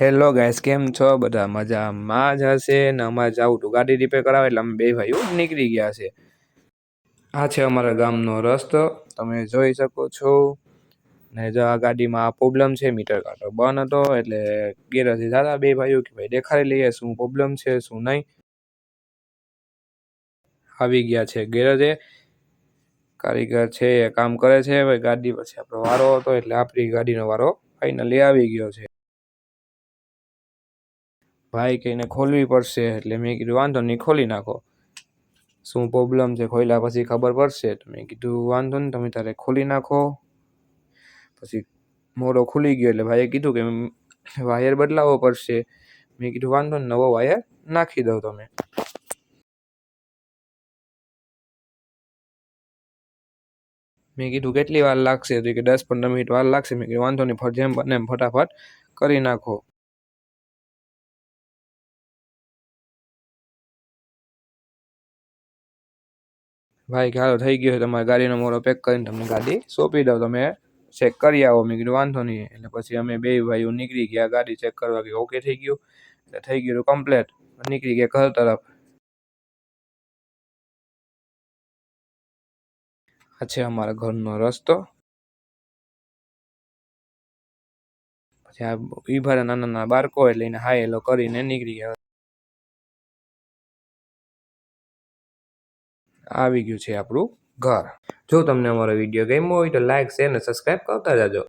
Hello guys કેમ છો? બધા મજામાં જ હશે ને અમારે જવું હતું ગાડી રિપેર કરાવે એટલે અમે બે ભાઈઓ નીકળી ગયા છે. આ છે અમારા ગામનો રસ્તો, તમે જોઈ શકો છો. ને જો આ ગાડીમાં આ પ્રોબ્લેમ છે મીટર કાંટો બંધ હતો, એટલે ગેરેજથી દાદા બે ભાઈઓ કે ભાઈ દેખાડી લઈએ શું પ્રોબ્લેમ છે, શું નહીં. આવી ગયા છે ગેરેજે. કારીગર છે એ કામ કરે છે ભાઈ ગાડી પછી આપણો વારો હતો, એટલે આપણી ગાડીનો વારો ફાઇનલી આવી ગયો છે. ભાઈ કહીને ખોલવી પડશે એટલે મેં કીધું, વાંધો નહીં, ખોલી નાખો. શું પ્રોબ્લેમ છે? ખોલ્યા પછી ખબર પડશે. તો મેં કીધું, વાંધો નહીં, તમે તારે ખોલી નાખો. પછી મોડો ખુલી ગયો એટલે ભાઈએ કીધું કે, વાયર બદલાવવો પડશે. મેં કીધું, વાંધો નહીં, નવો વાયર નાખી દો તમે. મેં કીધું, કેટલી વાર લાગશે? તો કે, દસ પંદર મિનિટ વાર લાગશે. મેં કીધું, વાંધો નહીં જેમ બને એમ ફટાફટ કરી નાખો. ભાઈ ચાલો થઈ ગયો છે તમારી ગાડીનો મોડો પેક કરીને તમને ગાડી સોંપી દઉં. તમે ચેક કરી આવો. મેં કીધું, વાંધો નહીં. એટલે પછી અમે બે ભાઈઓ નીકળી ગયા. ગાડી ચેક કરવા કે ઓકે થઈ ગયું? એટલે થઈ ગયું કમ્પ્લેટ નીકળી ગયા ઘર તરફ. આ છે અમારા ઘરનો રસ્તો. પછી આ ઈ નાના નાના બાળકો એટલે એને હાય હેલો કરીને નીકળી ગયા. આવી ગયું છે આપણું ઘર. જો તમને અમારો વીડિયો ગમ્યો હોય તો લાઈક શેર અને સબસ્ક્રાઈબ કરતા જાજો.